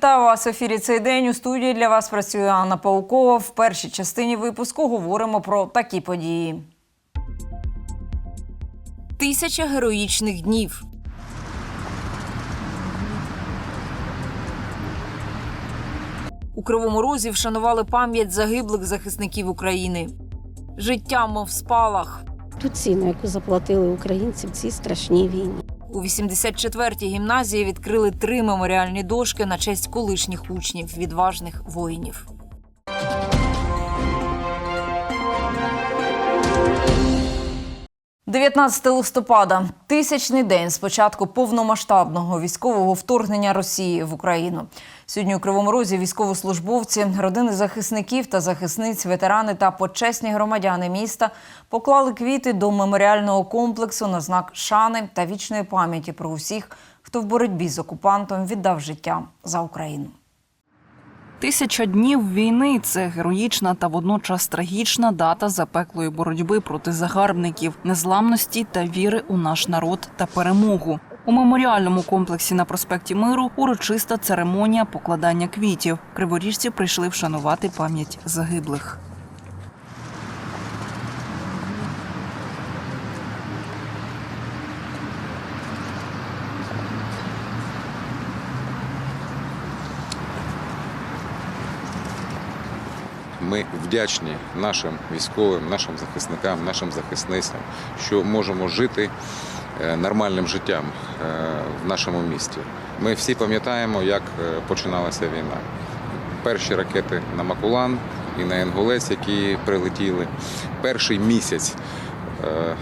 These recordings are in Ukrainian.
Вітаю вас в ефірі цей день. У студії для вас працює Анна Паукова. В першій частині випуску говоримо про такі події. Тисяча героїчних днів. У Кривому Розі вшанували пам'ять загиблих захисників України. Життя, мов спалах. ту ціну, яку заплатили українці в цій страшній війні. У 84-й гімназії відкрили три меморіальні дошки на честь колишніх учнів, відважних воїнів. «19 листопада тисячний день з початку повномасштабного військового вторгнення Росії в Україну. Сьогодні у Кривому Розі військовослужбовці, родини захисників та захисниць, ветерани та почесні громадяни міста поклали квіти до меморіального комплексу на знак шани та вічної пам'яті про усіх, хто в боротьбі з окупантом віддав життя за Україну. Тисяча днів війни це героїчна та водночас трагічна дата запеклої боротьби проти загарбників, незламності та віри у наш народ та перемогу. У меморіальному комплексі на проспекті Миру урочиста церемонія покладання квітів. Криворіжці прийшли вшанувати пам'ять загиблих. Ми вдячні нашим військовим, нашим захисникам, нашим захисницям, що можемо жити е, нормальним життям е, в нашому місті. Ми всі пам'ятаємо, як е, починалася війна. Перші ракети на Макулан і на Інгулець, які прилетіли. Перший місяць,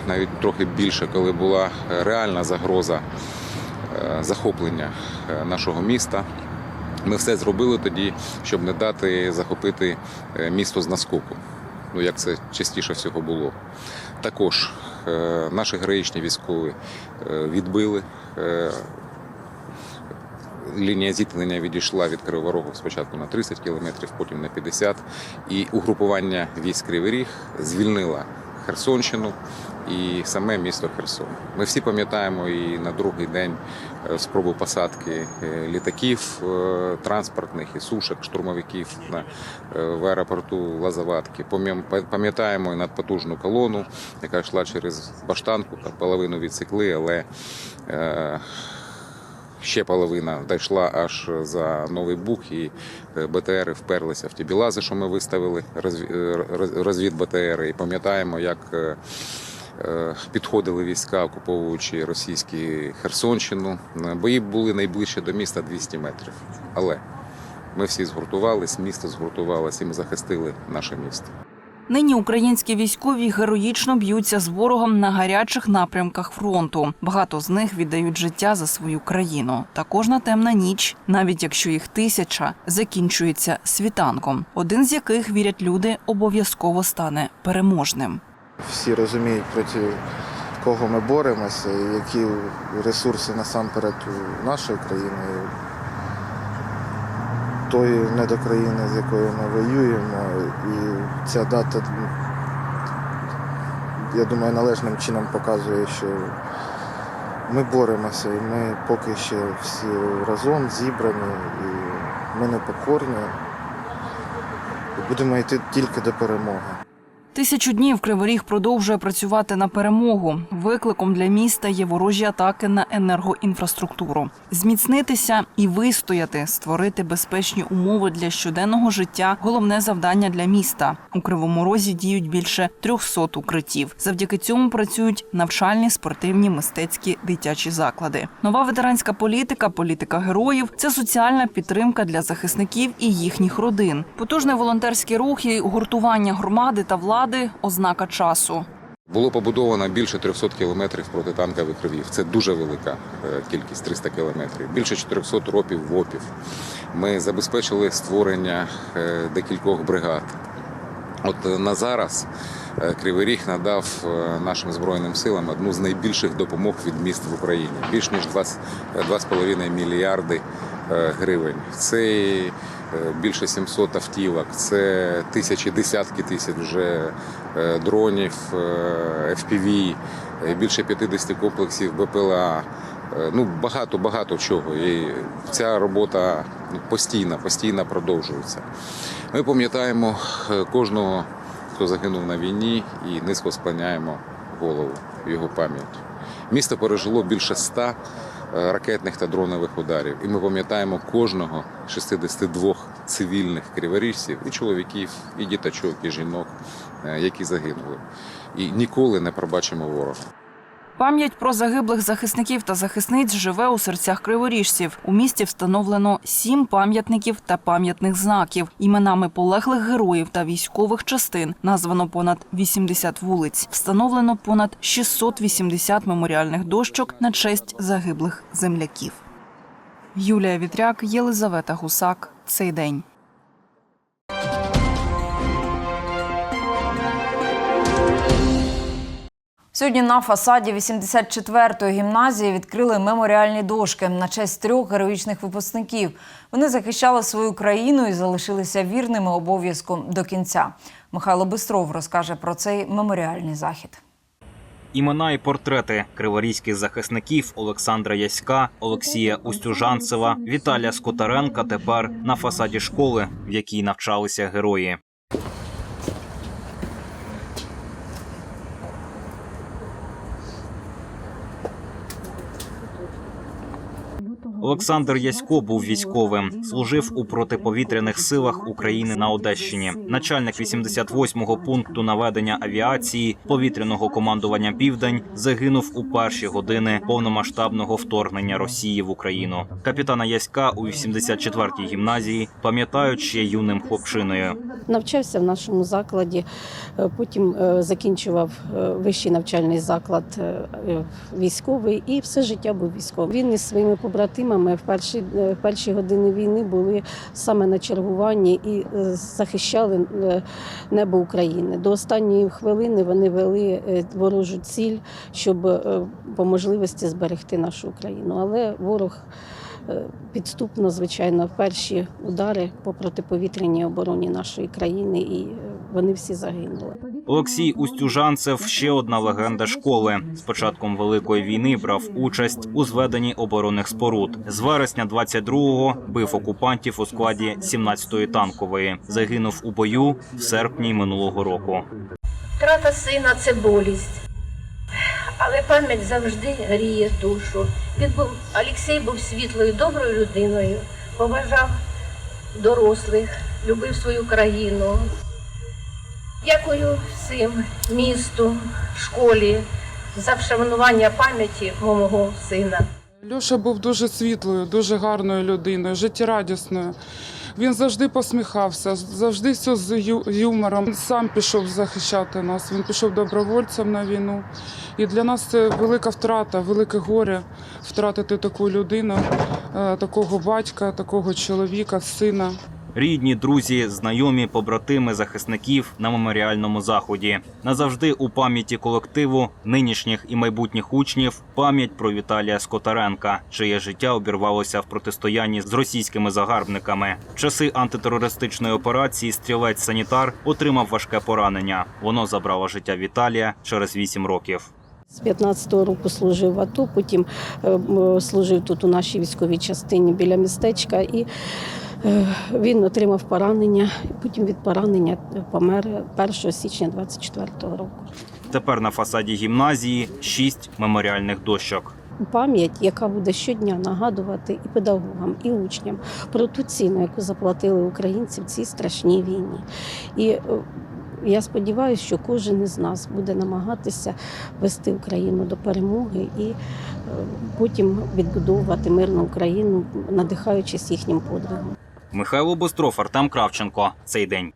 навіть трохи більше, коли була реальна загроза захоплення нашого міста. Ми все зробили тоді, щоб не дати захопити е, місто з наскоку. Ну, як це частіше всього було. Також е, наші героїчні військові е, відбили. Лінія зіткнення відійшла від Кривого Рогу спочатку на 30 кілометрів, потім на 50. І угрупування військ Кривий Ріг звільнила Херсонщину і саме місто Херсон. Ми всі пам'ятаємо і на другий день е, спробу посадки е, літаків е, транспортних і сушок, штурмовиків в аеропорту Лазаватки. Пам'ятаємо і надпотужну колону, яка йшла через Баштанку, та половину відсекли, але ще половина дійшла аж за Новий Буг, і БТРи вперлися в ті білази, що ми виставили, розві- роз- розвід БТРи. І пам'ятаємо, як підходили війська, окуповуючи російські Херсонщину. Е, Бої були найближче до міста 200 метрів. Але ми всі згуртувались, місто згуртувалось, і ми захистили наше місто. Нині українські військові героїчно б'ються з ворогом на гарячих напрямках фронту. Багато з них віддають життя за свою країну. Та кожна темна ніч, навіть якщо їх тисяча, закінчується світанком. Один з яких вірять люди, обов'язково стане переможним. Всі розуміють проти кого ми боремося, і які ресурси насамперед у нашої країни, тої недокраїни, з якою ми воюємо. І ця дата, я думаю, належним чином показує, що ми боремося, і ми поки ще всі разом зібрані, і ми непокорні. Будемо йти тільки до перемоги. Тисячу днів Криворіг продовжує працювати на перемогу. Викликом для міста є ворожі атаки на енергоінфраструктуру. Зміцнитися і вистояти, створити безпечні умови для щоденного життя головне завдання для міста. У Кривому Розі діють більше 300 укриттів. Завдяки цьому працюють навчальні, спортивні, мистецькі, дитячі заклади. Нова ветеранська політика, політика героїв це соціальна підтримка для захисників і їхніх родин. Потужний волонтерський рух і гуртування громади та влади ознака часу. Було побудовано більше 300 кілометрів протитанкових ровів. Це дуже велика е, кількість 300 кілометрів. Більше 400 ропів ВОПів. Ми забезпечили створення е, декількох бригад. От е, на зараз Кривий Ріг надав нашим збройним силам одну з найбільших допомог від міст в Україні. Більш ніж 20 е, 2,5 мільярди гривень. Це більше 700 автівок, це тисячі, десятки тисяч вже е, дронів, е, FPV, е, більше 50 комплексів БПЛА, е, ну багато багато чого. І ця робота ну, постійно, постійно продовжується. Ми пам'ятаємо е, кожного, хто загинув на війні, і низько склоняємо голову його пам'ять. Місто пережило більше ста е, ракетних та дронових ударів, і ми пам'ятаємо кожного 62 цивільних криворіжців, і чоловіків, і діточок, і жінок, е, які загинули. І ніколи не пробачимо ворога. Пам'ять про загиблих захисників та захисниць живе у серцях криворіжців. У місті встановлено сім пам'ятників та пам'ятних знаків. Іменами полеглих героїв та військових частин названо понад 80 вулиць. Встановлено понад 680 меморіальних дощок на честь загиблих земляків. Юлія Вітряк, Єлизавета Гусак. Цей день. Сьогодні на фасаді 84-ї гімназії відкрили меморіальні дошки на честь трьох героїчних випускників. Вони захищали свою країну і залишилися вірними обов'язку до кінця. Михайло Бистров розкаже про цей меморіальний захід. Імена і портрети криворізьких захисників Олександра Яська, Олексія Устюжанцева, Віталія Скотаренка тепер на фасаді школи, в якій навчалися герої. Олександр Ясько був військовим, служив у протиповітряних силах України на Одещині. Начальник 88-го пункту наведення авіації повітряного командування Південь загинув у перші години повномасштабного вторгнення Росії в Україну. Капітана Яська у 84-й гімназії пам'ятають ще юним хлопчиною. Навчався в нашому закладі, е, потім е, закінчував е, вищий навчальний заклад військовий і все життя був військовим. Він із своїми побратимами в перші, е, в перші години війни були саме на чергуванні і е, захищали е, небо України. До останньої хвилини вони вели ворожу ціль, щоб по можливості зберегти нашу Україну. Але ворог підступно, звичайно, в перші удари по протиповітряній обороні нашої країни, і вони всі загинули. Олексій Устюжанцев ще одна легенда школи. З початком великої війни брав участь у зведенні оборонних споруд. З вересня 22-го бив окупантів у складі 17-ї танкової. Загинув у бою в серпні минулого року. Втрата сина це болість, але пам'ять завжди гріє душу. Він був Олексій був світлою, доброю людиною, поважав дорослих, любив свою країну. Дякую всім місту, школі за вшанування пам'яті мого сина. Льоша був дуже світлою, дуже гарною людиною, життєрадісною. Він завжди посміхався, завжди все з юмором. Він сам пішов захищати нас. Він пішов добровольцем на війну. І для нас це велика втрата, велике горе втратити таку людину, е, такого батька, такого чоловіка, сина. Рідні, друзі, знайомі, побратими захисників на меморіальному заході. Назавжди у пам'яті колективу нинішніх і майбутніх учнів пам'ять про Віталія Скотаренка, чиє життя обірвалося в протистоянні з російськими загарбниками. В часи антитерористичної операції стрілець санітар отримав важке поранення. Воно забрало життя Віталія через 8 років. З 15-го року служив в АТО, потім е, служив тут у нашій військовій частині біля містечка. І е, він отримав поранення, потім від поранення помер 1 січня 24-го року. Тепер на фасаді гімназії шість меморіальних дощок. Пам'ять, яка буде щодня нагадувати і педагогам, і учням про ту ціну, яку заплатили українці в цій страшній війні. І е, я сподіваюся, що кожен із нас буде намагатися вести Україну до перемоги і е, потім відбудовувати мирну Україну, надихаючись їхнім подвигом. Михайло Бостров, Артем Кравченко. Цей день.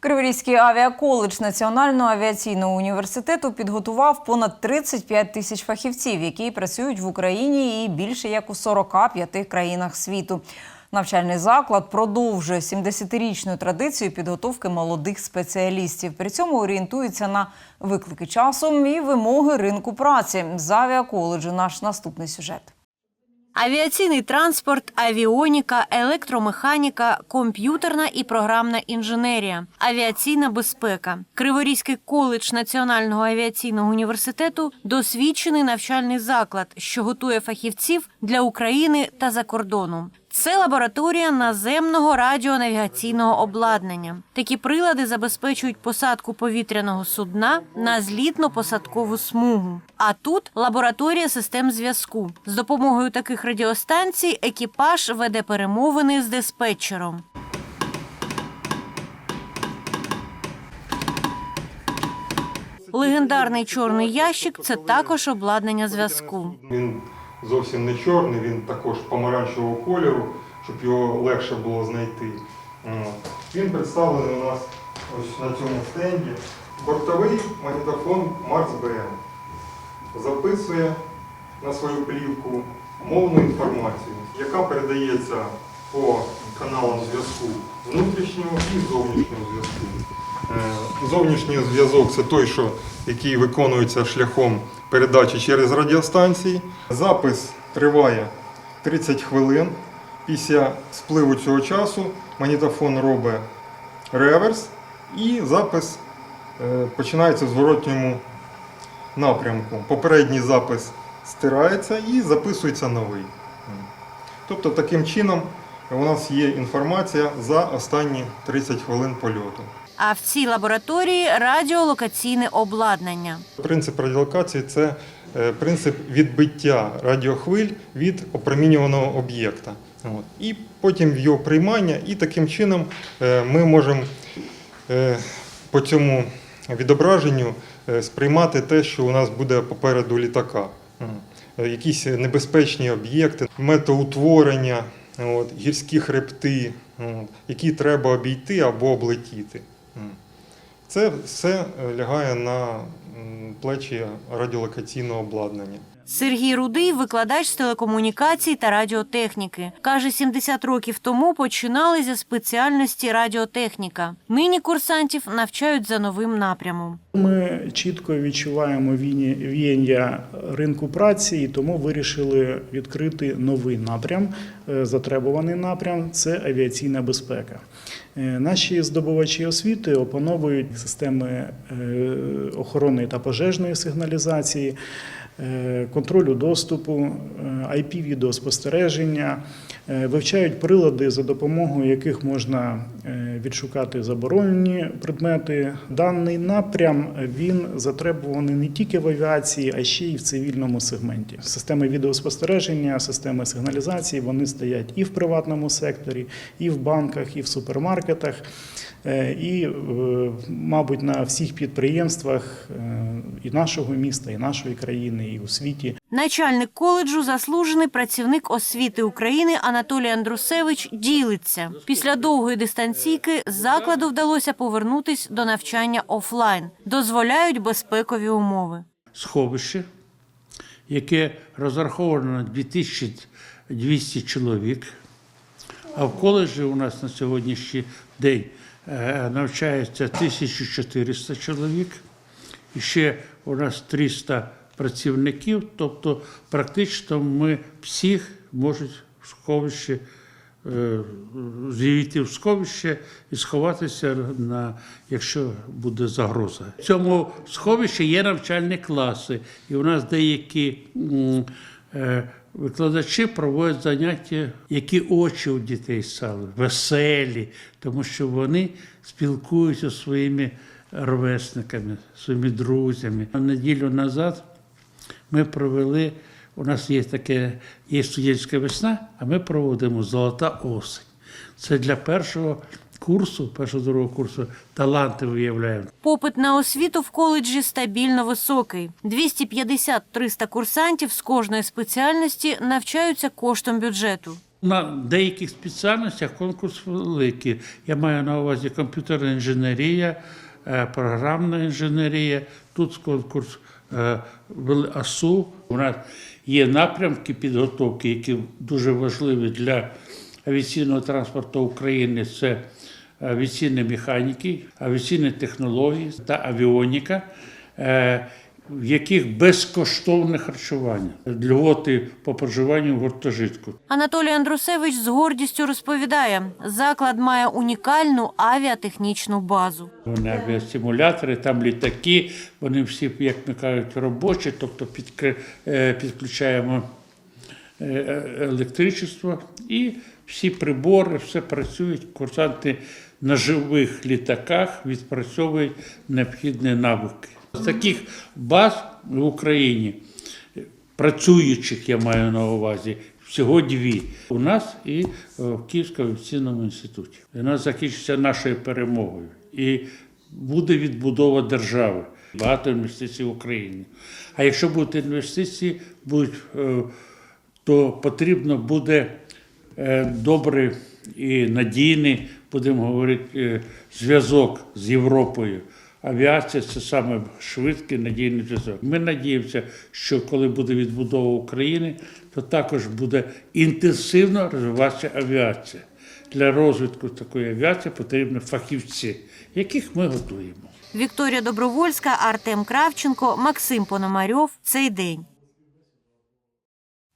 Криворізький авіаколедж Національного авіаційного університету підготував понад 35 тисяч фахівців, які працюють в Україні і більше як у 45 країнах світу. Навчальний заклад продовжує 70-річну традицію підготовки молодих спеціалістів. При цьому орієнтується на виклики часу і вимоги ринку праці. З авіаколеджу наш наступний сюжет. Авіаційний транспорт, авіоніка, електромеханіка, комп'ютерна і програмна інженерія, авіаційна безпека. Криворізький коледж Національного авіаційного університету досвідчений навчальний заклад, що готує фахівців для України та за кордоном. Це лабораторія наземного радіонавігаційного обладнання. Такі прилади забезпечують посадку повітряного судна на злітно-посадкову смугу. А тут лабораторія систем зв'язку. З допомогою таких радіостанцій екіпаж веде перемовини з диспетчером. Легендарний чорний ящик це також обладнання зв'язку. Зовсім не чорний, він також помаранчевого кольору, щоб його легше було знайти. Він представлений у нас ось на цьому стенді. Бортовий магнітофон Марс БМ. Записує на свою плівку мовну інформацію, яка передається по каналам зв'язку внутрішнього і зовнішнього зв'язку. Е, Зовнішній зв'язок це той, що, який виконується шляхом передачі через радіостанції. Запис триває 30 хвилин. Після спливу цього часу магнітофон робить реверс і запис е, починається в зворотньому напрямку. Попередній запис стирається і записується новий. Тобто таким чином у нас є інформація за останні 30 хвилин польоту. А в цій лабораторії радіолокаційне обладнання. Принцип радіолокації це е, принцип відбиття радіохвиль від опромінюваного об'єкта. І потім його приймання, і таким чином е, ми можемо е, по цьому відображенню сприймати те, що у нас буде попереду літака. Якісь небезпечні об'єкти, метеутворення, от, гірські хребти, які треба обійти або облетіти. Це все е, лягає на плечі радіолокаційного обладнання. Сергій Рудий, викладач з телекомунікацій та радіотехніки. Каже, 70 років тому починали зі спеціальності радіотехніка. Нині курсантів навчають за новим напрямом. Ми чітко відчуваємо віяння ринку праці, і тому вирішили відкрити новий напрям, е, затребуваний напрям це авіаційна безпека. Е, Наші здобувачі освіти опановують системи е, охоронної та пожежної сигналізації, контролю доступу, IP-відеоспостереження, е, вивчають прилади, за допомогою яких можна е, відшукати заборонені предмети. Даний напрям він затребуваний не тільки в авіації, а ще й в цивільному сегменті. Системи відеоспостереження, системи сигналізації вони стоять і в приватному секторі, і в банках, і в супермаркетах. Е, І, е, мабуть, на всіх підприємствах е, і нашого міста, і нашої країни, і у світі. Начальник коледжу, заслужений працівник освіти України Анатолій Андрусевич ділиться. Після довгої дистанційки закладу вдалося повернутись до навчання офлайн. Дозволяють безпекові умови. сховище, яке розраховано на 2200 чоловік. А в коледжі у нас на сьогоднішній день навчається 1400 чоловік. І ще у нас 300 працівників, тобто практично ми всіх можуть в сховище е, з'явити в сховище і сховатися, на, якщо буде загроза. В цьому сховищі є навчальні класи, і у нас деякі е, викладачі проводять заняття, які очі у дітей стали, веселі, тому що вони спілкуються своїми ровесниками, своїми друзями. А неділю назад ми провели. У нас є таке, є студентська весна, а ми проводимо золота осень. Це для першого курсу, першого другого курсу таланти виявляємо. Попит на освіту в коледжі стабільно високий. 250-300 курсантів з кожної спеціальності навчаються коштом бюджету. На деяких спеціальностях конкурс великий. Я маю на увазі комп'ютерна інженерія, е, програмна інженерія. Тут конкурс е, АСУ. У нас є напрямки підготовки, які дуже важливі для авіаційного транспорту України. Це авіаційні механіки, авіаційні технології та авіоніка. Е, в яких безкоштовне харчування, льготи по проживанню в гуртожитку. Анатолій Андрусевич з гордістю розповідає, заклад має унікальну авіатехнічну базу. Вони авіасимулятори, там літаки, вони всі, як ми кажуть, робочі, тобто е, підключаємо е, електричество і всі прибори, все працюють. Курсанти на живих літаках відпрацьовують необхідні навики. З таких баз в Україні працюючих, я маю на увазі, всього дві. У нас і е, в Київському авіаційному інституті. Вона закінчиться нашою перемогою. І буде відбудова держави. Багато інвестицій в Україні. А якщо будуть інвестиції, будуть, е, то потрібно буде е, добрий і надійний, будемо говорити, е, зв'язок з Європою. Авіація це саме швидкий надійний зв'язок. Ми надіємося, що коли буде відбудова України, то також буде інтенсивно розвиватися авіація. Для розвитку такої авіації потрібні фахівці, яких ми готуємо. Вікторія Добровольська, Артем Кравченко, Максим Пономарьов. Цей день.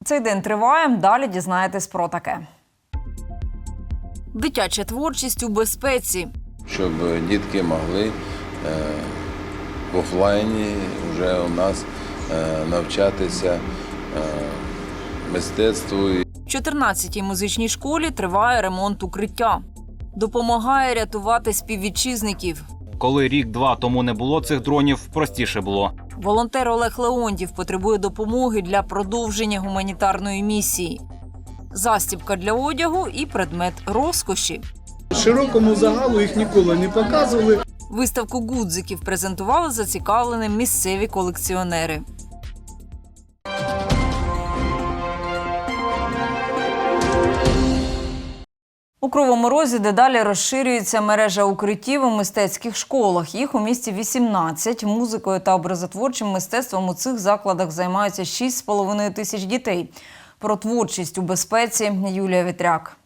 Цей день триває. Далі дізнаєтесь про таке. Дитяча творчість у безпеці. щоб дітки могли е, в офлайні вже у нас е, навчатися е, мистецтву. В 14-й музичній школі триває ремонт укриття. Допомагає рятувати співвітчизників. Коли рік-два тому не було цих дронів, простіше було. Волонтер Олег Леонтів потребує допомоги для продовження гуманітарної місії. Застібка для одягу і предмет розкоші. Широкому загалу їх ніколи не показували. Виставку гудзиків презентували зацікавленим місцеві колекціонери. У Кривому Розі дедалі розширюється мережа укриттів у мистецьких школах. Їх у місті 18. Музикою та образотворчим мистецтвом у цих закладах займаються 6,5 тисяч дітей. Про творчість у безпеці Юлія Вітряк.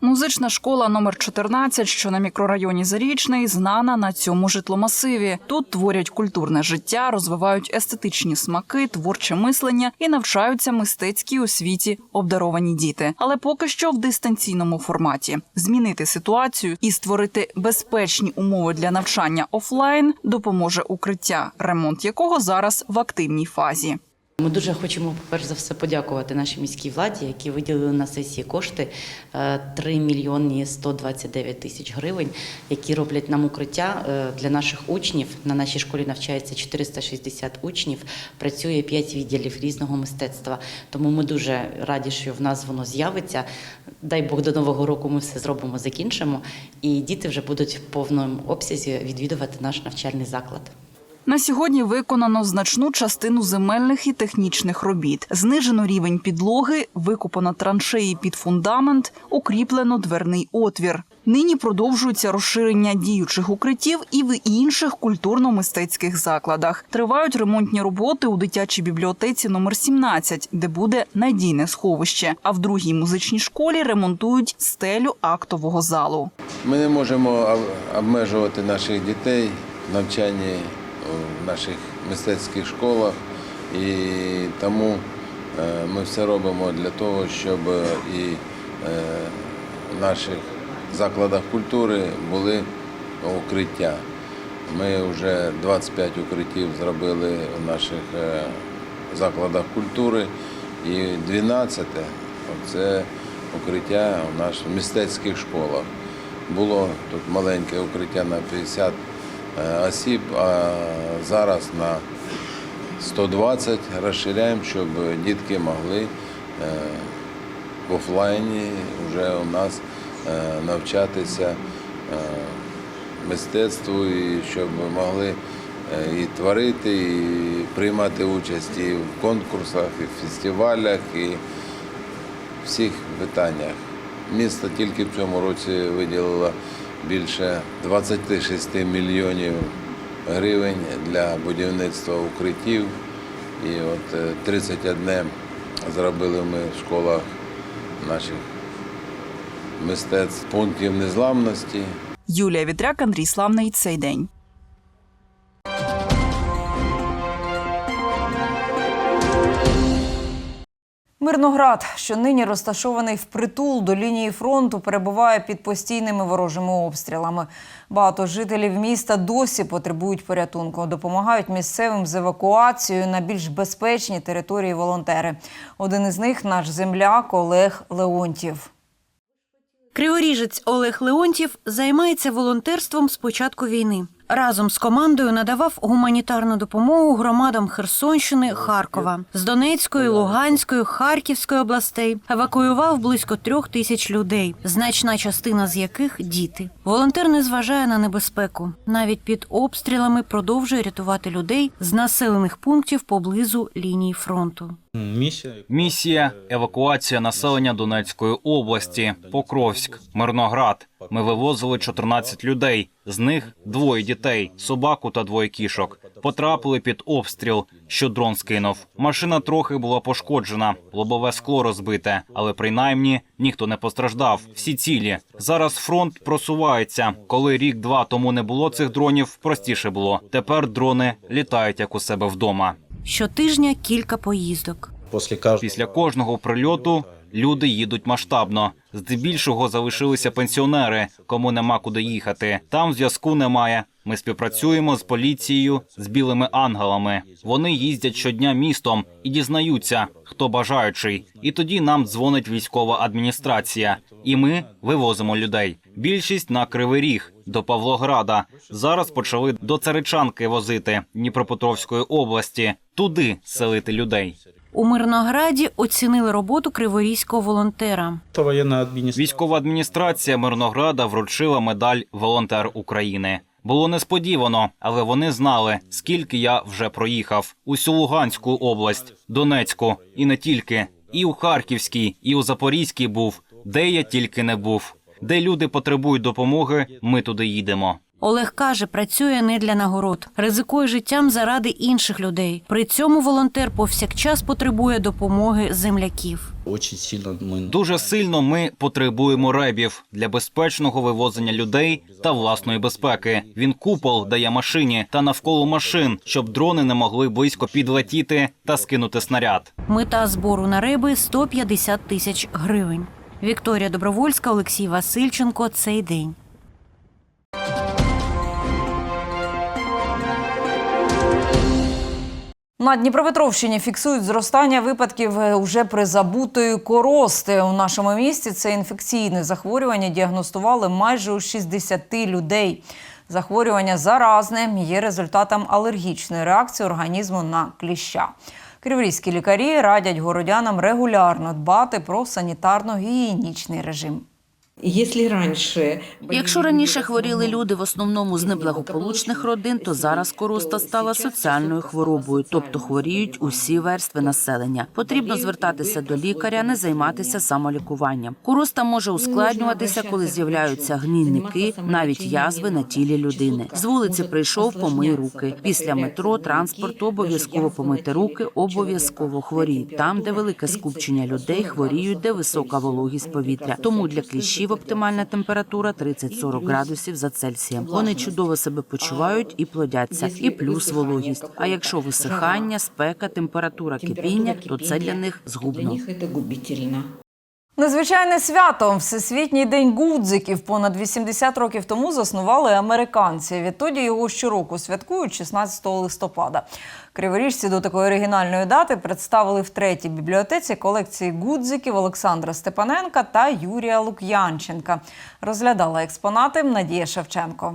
Музична школа номер 14, що на мікрорайоні Зарічний, знана на цьому житломасиві. Тут творять культурне життя, розвивають естетичні смаки, творче мислення і навчаються мистецькій освіті обдаровані діти. Але поки що в дистанційному форматі. Змінити ситуацію і створити безпечні умови для навчання офлайн допоможе укриття, ремонт якого зараз в активній фазі. Ми дуже хочемо, перш за все, подякувати нашій міській владі, які виділили на сесії кошти е, 3 мільйони 129 тисяч гривень, які роблять нам укриття е, для наших учнів. На нашій школі навчається 460 учнів, працює 5 відділів різного мистецтва. Тому ми дуже раді, що в нас воно з'явиться. Дай Бог до нового року ми все зробимо, закінчимо, і діти вже будуть в повному обсязі відвідувати наш навчальний заклад. На сьогодні виконано значну частину земельних і технічних робіт. Знижено рівень підлоги, викопано траншеї під фундамент, укріплено дверний отвір. Нині продовжується розширення діючих укриттів і в інших культурно-мистецьких закладах. Тривають ремонтні роботи у дитячій бібліотеці номер 17, де буде надійне сховище. А в другій музичній школі ремонтують стелю актового залу. Ми не можемо обмежувати наших дітей в навчанні наших мистецьких школах, і тому е, ми все робимо для того, щоб і е, в наших закладах культури були укриття. Ми вже 25 укриттів зробили в наших е, закладах культури і 12 це укриття в наших мистецьких школах. Було тут маленьке укриття на 50 е, осіб, а зараз на 120 розширяємо, щоб дітки могли е, в офлайні вже у нас е, навчатися е, мистецтву, і щоб могли е, і творити, і приймати участь і в конкурсах, і в фестивалях, і всіх питаннях. Місто тільки в цьому році виділило більше 26 мільйонів гривень для будівництва укриттів. І от е, 31 зробили ми в школах наших мистецтв пунктів незламності. Юлія Вітряк, Андрій Славний. Цей день. Мирноград, що нині розташований впритул до лінії фронту, перебуває під постійними ворожими обстрілами. Багато жителів міста досі потребують порятунку. Допомагають місцевим з евакуацією на більш безпечні території волонтери. Один із них наш земляк Олег Леонтів. Криворіжець Олег Леонтів займається волонтерством з початку війни. Разом з командою надавав гуманітарну допомогу громадам Херсонщини, Харкова, з Донецької, Луганської, Харківської областей. Евакуював близько трьох тисяч людей, значна частина з яких діти. Волонтер не зважає на небезпеку. Навіть під обстрілами продовжує рятувати людей з населених пунктів поблизу лінії фронту. Місія евакуація населення Донецької області, Покровськ, Мирноград. Ми вивозили 14 людей, з них двоє дітей, собаку та двоє кішок. Потрапили під обстріл, що дрон скинув. Машина трохи була пошкоджена, лобове скло розбите, але принаймні ніхто не постраждав. Всі цілі. Зараз фронт просувається. Коли рік-два тому не було цих дронів, простіше було. Тепер дрони літають як у себе вдома. Щотижня кілька поїздок. Після кожного прильоту люди їдуть масштабно. Здебільшого залишилися пенсіонери, кому нема куди їхати. Там зв'язку немає. Ми співпрацюємо з поліцією, з білими ангелами. Вони їздять щодня містом і дізнаються, хто бажаючий. І тоді нам дзвонить військова адміністрація, і ми вивозимо людей. Більшість на Кривий Ріг до Павлограда. Зараз почали до Царичанки возити Дніпропетровської області, туди селити людей. У Мирнограді оцінили роботу криворізького волонтера. Військова адміністрація Мирнограда вручила медаль Волонтер України. Було несподівано, але вони знали, скільки я вже проїхав. Усю Луганську область, Донецьку і не тільки. І у Харківській, і у Запорізькій був, де я тільки не був. Де люди потребують допомоги, ми туди їдемо. Олег каже, працює не для нагород, ризикує життям заради інших людей. При цьому волонтер повсякчас потребує допомоги земляків. Дуже сильно ми потребуємо ребів для безпечного вивозення людей та власної безпеки. Він купол дає машині та навколо машин, щоб дрони не могли близько підлетіти та скинути снаряд. Мета збору на реби 150 тисяч гривень. Вікторія Добровольська, Олексій Васильченко. Цей день. На Дніпропетровщині фіксують зростання випадків е, уже призабутої корости. У нашому місті це інфекційне захворювання діагностували майже у 60 людей. Захворювання заразне є результатом алергічної реакції організму на кліща. Криворізькі лікарі радять городянам регулярно дбати про санітарно-гігієнічний режим. Якщо раніше хворіли люди в основному з неблагополучних родин, то зараз короста стала соціальною хворобою, тобто хворіють усі верстви населення. Потрібно звертатися до лікаря, не займатися самолікуванням. Короста може ускладнюватися, коли з'являються гнійники, навіть язви на тілі людини. З вулиці прийшов, помий руки. Після метро, транспорту обов'язково помити руки, обов'язково хворій. Там, де велике скупчення людей, хворіють, де висока вологість повітря. Тому для кліщів оптимальна температура 30-40 градусів за Цельсієм. Вони чудово себе почувають і плодяться, і плюс вологість. А якщо висихання, спека, температура кипіння, то це для них згубно. Незвичайне свято Всесвітній день гудзиків понад 80 років тому заснували американці. Відтоді його щороку святкують 16 листопада. Криворіжці до такої оригінальної дати представили в третій бібліотеці колекції гудзиків Олександра Степаненка та Юрія Лук'янченка. Розглядала експонати Надія Шевченко.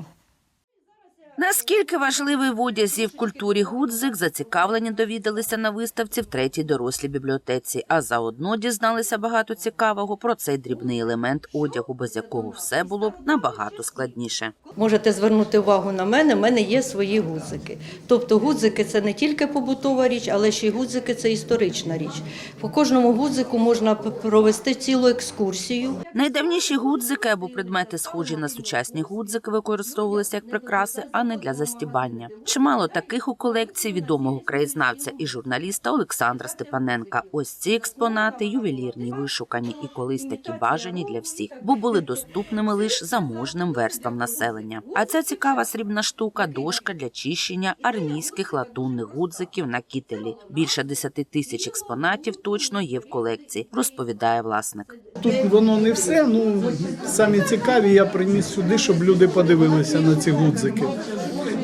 Наскільки важливий в одязі в культурі гудзик, зацікавлені довідалися на виставці в третій дорослій бібліотеці, а заодно дізналися багато цікавого про цей дрібний елемент одягу, без якого все було б набагато складніше. Можете звернути увагу на мене, в мене є свої гудзики. Тобто гудзики це не тільки побутова річ, але ще й гудзики це історична річ. По кожному гудзику можна провести цілу екскурсію. Найдавніші гудзики або предмети, схожі на сучасні гудзики, використовувалися як прикраси, а флакони для застібання. Чимало таких у колекції відомого краєзнавця і журналіста Олександра Степаненка. Ось ці експонати ювелірні, вишукані і колись такі бажані для всіх, бо були доступними лише заможним верствам населення. А ця цікава срібна штука дошка для чищення армійських латунних гудзиків на кітелі. Більше 10 тисяч експонатів точно є в колекції, розповідає власник. Тут воно не все. Ну самі цікаві я приніс сюди, щоб люди подивилися на ці гудзики.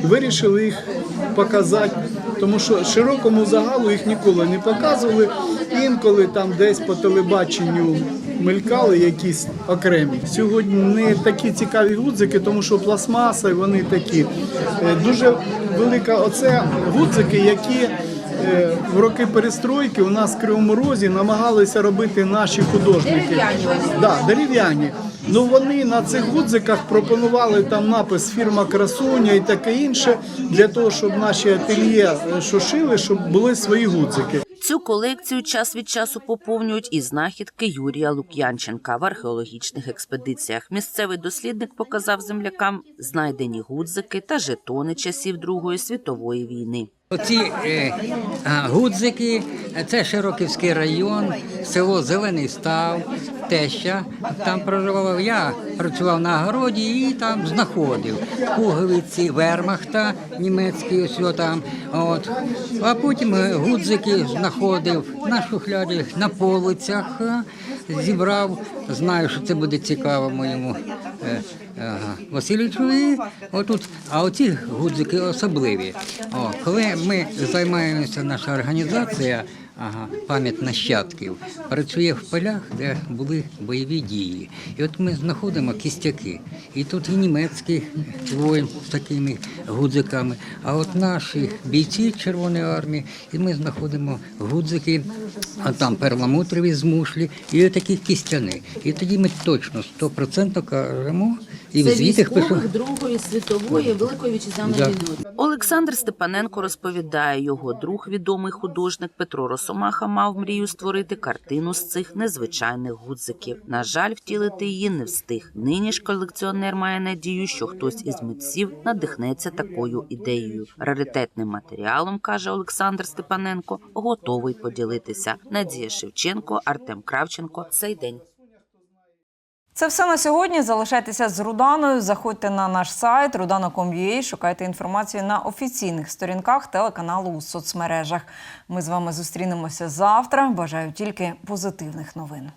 Вирішили їх показати, тому що широкому загалу їх ніколи не показували. Інколи там десь по телебаченню мелькали якісь окремі. Сьогодні не такі цікаві гудзики, тому що пластмаса, і вони такі. Е, Дуже велика оце гудзики, які е, в роки перестройки у нас в Кривому Розі намагалися робити наші художники. Дерев'яні да, дерев'яні. Ну вони на цих гудзиках пропонували там напис фірма Красуня і таке інше для того, щоб наші ательє е, що шили, щоб були свої гудзики. Цю колекцію час від часу поповнюють і знахідки Юрія Лук'янченка в археологічних експедиціях. Місцевий дослідник показав землякам знайдені гудзики та жетони часів Другої світової війни. Оці е, гудзики, це Широківський район, село Зелений Став, теща там проживав. Я працював на городі і там знаходив пуговиці вермахта німецькі, ось там. От. А потім е, гудзики знаходив на шухляді, на полицях. е, Зібрав, знаю, що це буде цікаво моєму ага, Васильовичу. Отут, а оці гудзики особливі. О, коли ми займаємося, наша організація, ага, пам'ять нащадків, працює в полях, де були бойові дії. І от ми знаходимо кістяки. І тут і німецький воїн з такими гудзиками, а от наші бійці Червоної армії, і ми знаходимо гудзики, а там перламутрові змушлі, і такі кістяни. І тоді ми точно 100% кажемо, і в звітах пишемо. Другої світової великої вітчизняної війни. Олександр Степаненко розповідає, його друг, відомий художник Петро Росомаха, мав мрію створити картину з цих незвичайних гудзиків. На жаль, втілити її не встиг. Нині ж колекціонер має надію, що хтось із митців надихнеться такою ідеєю. Раритетним матеріалом каже Олександр Степаненко, готовий поділитися. Надія Шевченко, Артем Кравченко. Цей день. Це все на сьогодні. Залишайтеся з Руданою. Заходьте на наш сайт rudana.com.ua, шукайте інформацію на офіційних сторінках телеканалу у соцмережах. Ми з вами зустрінемося завтра. Бажаю тільки позитивних новин.